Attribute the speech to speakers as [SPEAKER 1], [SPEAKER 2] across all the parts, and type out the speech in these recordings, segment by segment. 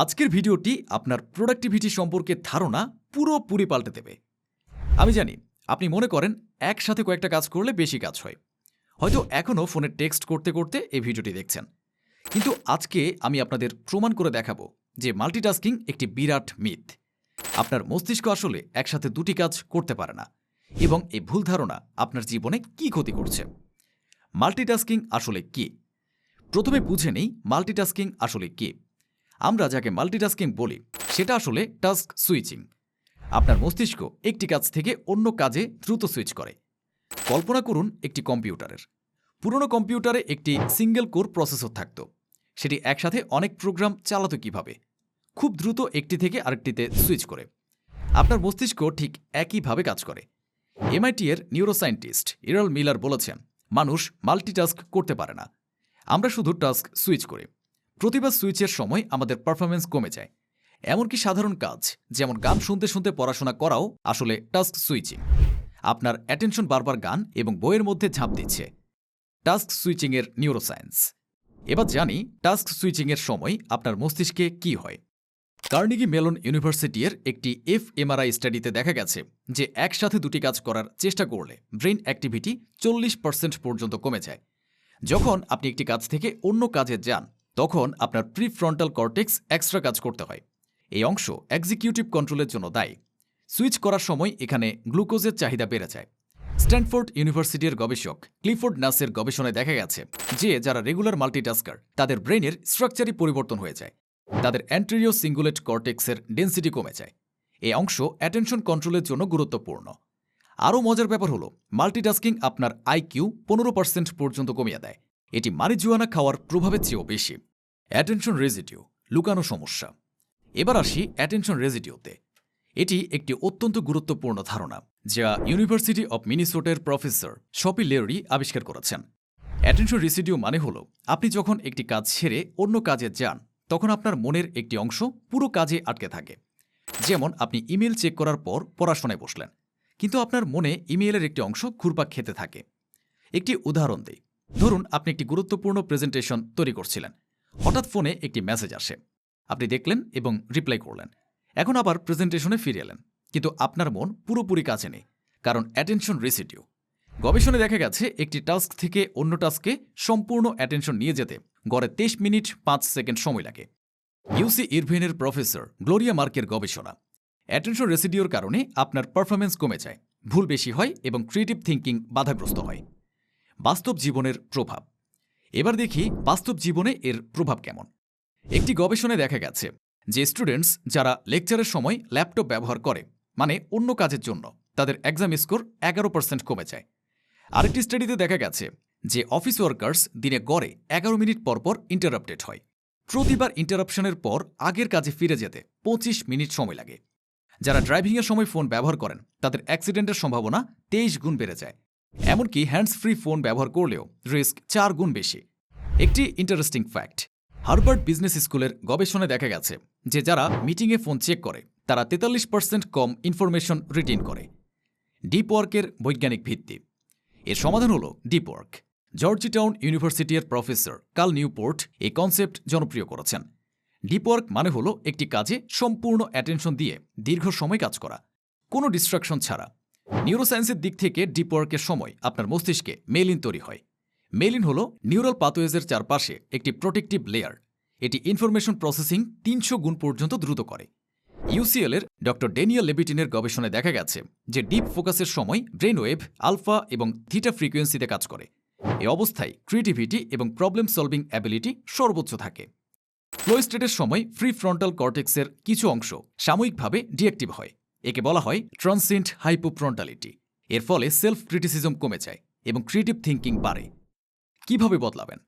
[SPEAKER 1] আজকের ভিডিওটি আপনার প্রোডাক্টিভিটি সম্পর্কে ধারণা পুরোপুরি পাল্টে দেবে। আমি জানি আপনি মনে করেন একসাথে কয়েকটা কাজ করলে বেশি কাজ হয়। হয়তো এখনও ফোনে টেক্সট করতে করতে এই ভিডিওটি দেখছেন। কিন্তু আজকে আমি আপনাদের প্রমাণ করে দেখাবো যে মাল্টিটাস্কিং একটি বিরাট মিথ। আপনার মস্তিষ্ক আসলে একসাথে দুটি কাজ করতে পারে না এবং এই ভুল ধারণা আপনার জীবনে কি ক্ষতি করছে। মাল্টিটাস্কিং আসলে কি? প্রথমে বুঝে নেই মাল্টিটাস্কিং আসলে কি। আমরা যাকে মাল্টিটাস্কিং বলি, সেটা আসলে টাস্ক সুইচিং আপনার মস্তিষ্ক একটি কাজ থেকে অন্য কাজে দ্রুত সুইচ করে। কল্পনা করুন একটি কম্পিউটারের। পুরনো কম্পিউটারে একটি সিঙ্গেল কোর প্রসেসর থাকত। সেটি একসাথে অনেক প্রোগ্রাম চালাতো কীভাবে? খুব দ্রুত একটি থেকে আরেকটিতে সুইচ করে। আপনার মস্তিষ্ক ঠিক একইভাবে কাজ করে। এমআইটি এর নিউরোসায়েন্টিস্ট ইরাল মিলার বলেছেন, মানুষ মাল্টিটাস্ক করতে পারে না। আমরা শুধু টাস্ক সুইচ করি। প্রতিবার সুইচের সময় আমাদের পারফরমেন্স কমে যায়। এমনকি সাধারণ কাজ, যেমন গান শুনতে শুনতে পড়াশোনা করাও আসলে টাস্ক সুইচিং আপনার অ্যাটেনশন বারবার গান এবং বইয়ের মধ্যে ঝাঁপ দিচ্ছে। টাস্ক সুইচিংয়ের নিউরোসায়েন্স এবার জানি টাস্ক সুইচিংয়ের সময় আপনার মস্তিষ্কে কি হয়। কার্নিগি মেলন ইউনিভার্সিটির একটি এফ এমআরআই স্টাডিতে দেখা গেছে যে একসাথে দুটি কাজ করার চেষ্টা করলে ব্রেন অ্যাক্টিভিটি চল্লিশ পার্সেন্ট পর্যন্ত কমে যায়। যখন আপনি একটি কাজ থেকে অন্য কাজে যান তখন আপনার প্রিফ্রন্টাল কর্টেক্স এক্সট্রা কাজ করতে হয়। এই অংশ এক্সিকিউটিভ কন্ট্রোলের জন্য দায়ী। সুইচ করার সময় এখানে গ্লুকোজের চাহিদা বেড়ে যায়। স্ট্যানফোর্ড ইউনিভার্সিটির গবেষক ক্লিফোর্ড নাসের গবেষণায় দেখা গেছে যে, যারা রেগুলার মাল্টিটাস্কার, তাদের ব্রেনের স্ট্রাকচারই পরিবর্তন হয়ে যায়। তাদের অ্যান্টেরিও সিঙ্গুলেট কর্টেক্সের ডেন্সিটি কমে যায়। এই অংশ অ্যাটেনশন কন্ট্রোলের জন্য গুরুত্বপূর্ণ। আরও মজার ব্যাপার হলো, মাল্টিটাস্কিং আপনার আইকিউ পনেরো পার্সেন্ট পর্যন্ত কমিয়ে দেয়। এটি মারিজুয়ানা খাওয়ার প্রভাবের চেয়েও বেশি। অ্যাটেনশন রেজিডিউ লুকানো সমস্যা। এবার আসি অ্যাটেনশন রেজিডিউতে এটি একটি অত্যন্ত গুরুত্বপূর্ণ ধারণা, যা ইউনিভার্সিটি অব মিনিসোটের প্রফেসর শপি লেরি আবিষ্কার করেছেন। অ্যাটেনশন রেসিডিউ মানে হল, আপনি যখন একটি কাজ ছেড়ে অন্য কাজে যান, তখন আপনার মনের একটি অংশ পুরো কাজে আটকে থাকে। যেমন আপনি ইমেল চেক করার পর পড়াশোনায় বসলেন, কিন্তু আপনার মনে ইমেইলের একটি অংশ ঘুরপাক খেতে থাকে। একটি উদাহরণ দেই। ধরুন, আপনি একটি গুরুত্বপূর্ণ প্রেজেন্টেশন তৈরি করছিলেন। হঠাৎ ফোনে একটি মেসেজ আসে। আপনি দেখলেন এবং রিপ্লাই করলেন। এখন আবার প্রেজেন্টেশনে ফিরে এলেন। কিন্তু আপনার মন পুরোপুরি কাছে নেই, কারণ অ্যাটেনশন রেসিডিউ। গবেষণায় দেখা গেছে, একটি টাস্ক থেকে অন্য টাস্কে সম্পূর্ণ অ্যাটেনশন নিয়ে যেতে গড়ে তেইশ মিনিট পাঁচ সেকেন্ড সময় লাগে। ইউসি ইরভেনের প্রফেসর গ্লোরিয়া মার্কের গবেষণা। অ্যাটেনশন রেসিডিওর কারণে আপনার পারফরমেন্স কমে যায়, ভুল বেশি হয় এবং ক্রিয়েটিভ থিঙ্কিং বাধাগ্রস্ত হয়। বাস্তব জীবনের প্রভাব। এবার দেখি বাস্তব জীবনে এর প্রভাব কেমন। একটি গবেষণায় দেখা গেছে যে স্টুডেন্টস যারা লেকচারের সময় ল্যাপটপ ব্যবহার করে মানে অন্য কাজের জন্য, তাদের এক্সাম স্কোর এগারো পার্সেন্ট কমে যায়। আরেকটি স্টাডিতে দেখা গেছে যে অফিস ওয়ার্কার্স দিনে গড়ে এগারো মিনিট পর পর ইন্টারাপ্টেড হয়। প্রতিবার ইন্টারাপশনের পর আগের কাজে ফিরে যেতে পঁচিশ মিনিট সময় লাগে। যারা ড্রাইভিংয়ের সময় ফোন ব্যবহার করেন, তাদের অ্যাক্সিডেন্টের সম্ভাবনা তেইশ গুণ বেড়ে যায়। এমনকি হ্যান্ডস ফ্রি ফোন ব্যবহার করলেও রিস্ক চার গুণ বেশি। একটি ইন্টারেস্টিং ফ্যাক্ট হার্ভার্ড বিজনেস স্কুলের গবেষণায় দেখা গেছে যে যারা মিটিংয়ে ফোন চেক করে, তারা তেতাল্লিশ পার্সেন্ট কম ইনফরমেশন রিটেন করে। ডিপ ওয়ার্কের বৈজ্ঞানিক ভিত্তি। এর সমাধান হল ডিপ ওয়ার্ক জর্জি টাউন ইউনিভার্সিটির প্রফেসর কাল নিউপোর্ট এই কনসেপ্ট জনপ্রিয় করেছেন। ডিপ ওয়ার্ক মানে হলো একটি কাজে সম্পূর্ণ অ্যাটেনশন দিয়ে দীর্ঘ সময় কাজ করা। কোনো ডিস্ট্রাকশন ছাড়া। নিউরোসায়েন্সের দিক থেকে ডিপ ওয়ার্কের সময় আপনার মস্তিষ্কে মেলিন তৈরি হয়। মেলিন হল নিউরাল পাথওয়েজের চারপাশে একটি প্রোটেক্টিভ লেয়ার এটি ইনফরমেশন প্রসেসিং তিনশো গুণ পর্যন্ত দ্রুত করে। ইউসিএল এর ডক্টর ডেনিয়াল লেবিটিনের গবেষণায় দেখা গেছে যে ডিপ ফোকাসের সময় ব্রেন ওয়েভ আলফা এবং থিটা ফ্রিকোয়েন্সিতে কাজ করে। এ অবস্থায় ক্রিয়েটিভিটি এবং প্রবলেম সলভিং অ্যাবিলিটি সর্বোচ্চ থাকে। ফ্লো স্টেটের সময় ফ্রি ফ্রন্টাল কর্টেক্সের কিছু অংশ সাময়িকভাবে ডিঅ্যাক্টিভ হয়। একে বলা হয় ট্রান্সেন্ট হাইপোপ্রন্টালিটি এর ফলে সেলফ ক্রিটিসিজম কমে যায় এবং ক্রিয়েটিভ থিঙ্কিং বাড়ে। কীভাবে বদলাবেন?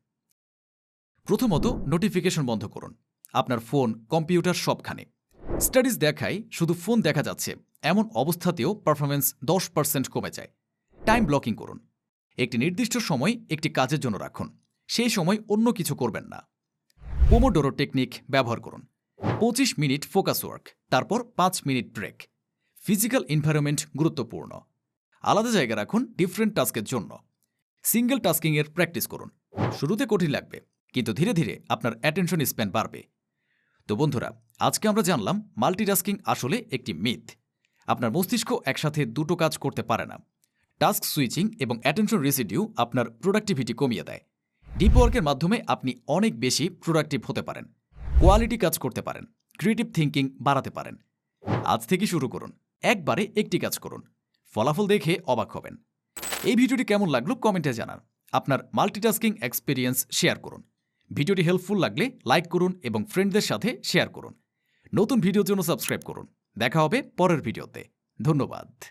[SPEAKER 1] প্রথমত নোটিফিকেশন বন্ধ করুন। আপনার ফোন, কম্পিউটার সবখানে। স্টাডিজ দেখায় শুধু ফোন দেখা যাচ্ছে, এমন অবস্থাতেও পারফরমেন্স দশ পার্সেন্ট কমে যায়। টাইম ব্লকিং করুন। একটি নির্দিষ্ট সময় একটি কাজের জন্য রাখুন। সেই সময় অন্য কিছু করবেন না। পোমোডোরো টেকনিক ব্যবহার করুন। পঁচিশ মিনিট ফোকাস ওয়ার্ক, তারপর পাঁচ মিনিট ব্রেক। ফিজিক্যাল এনভায়রনমেন্ট গুরুত্বপূর্ণ। আলাদা জায়গা রাখুন ডিফারেন্ট টাস্কের জন্য। সিঙ্গেল টাস্কিংয়ের প্র্যাকটিস করুন। শুরুতে কঠিন লাগবে, কিন্তু ধীরে ধীরে আপনার অ্যাটেনশন স্প্যান বাড়বে। তো বন্ধুরা, আজকে আমরা জানলাম মাল্টিটাস্কিং আসলে একটি মিথ আপনার মস্তিষ্ক একসাথে দুটো কাজ করতে পারে না। টাস্ক সুইচিং এবং অ্যাটেনশন রেসিডিউ আপনার প্রোডাক্টিভিটি কমিয়ে দেয়। ডিপ ওয়ার্কের মাধ্যমে আপনি অনেক বেশি প্রোডাক্টিভ হতে পারেন। কোয়ালিটি কাজ করতে পারেন। ক্রিয়েটিভ থিঙ্কিং বাড়াতে পারেন। আজ থেকে শুরু করুন। একবারে একটি কাজ করুন। ফলাফল দেখে অবাক হবেন। এই ভিডিওটি কেমন লাগল কমেন্টে জানান। আপনার মাল্টিটাস্কিং এক্সপিরিয়েন্স শেয়ার করুন। ভিডিওটি হেল্পফুল লাগলে লাইক করুন এবং ফ্রেন্ডদের সাথে শেয়ার করুন। নতুন ভিডিওর জন্য সাবস্ক্রাইব করুন। দেখা হবে পরের ভিডিওতে। ধন্যবাদ।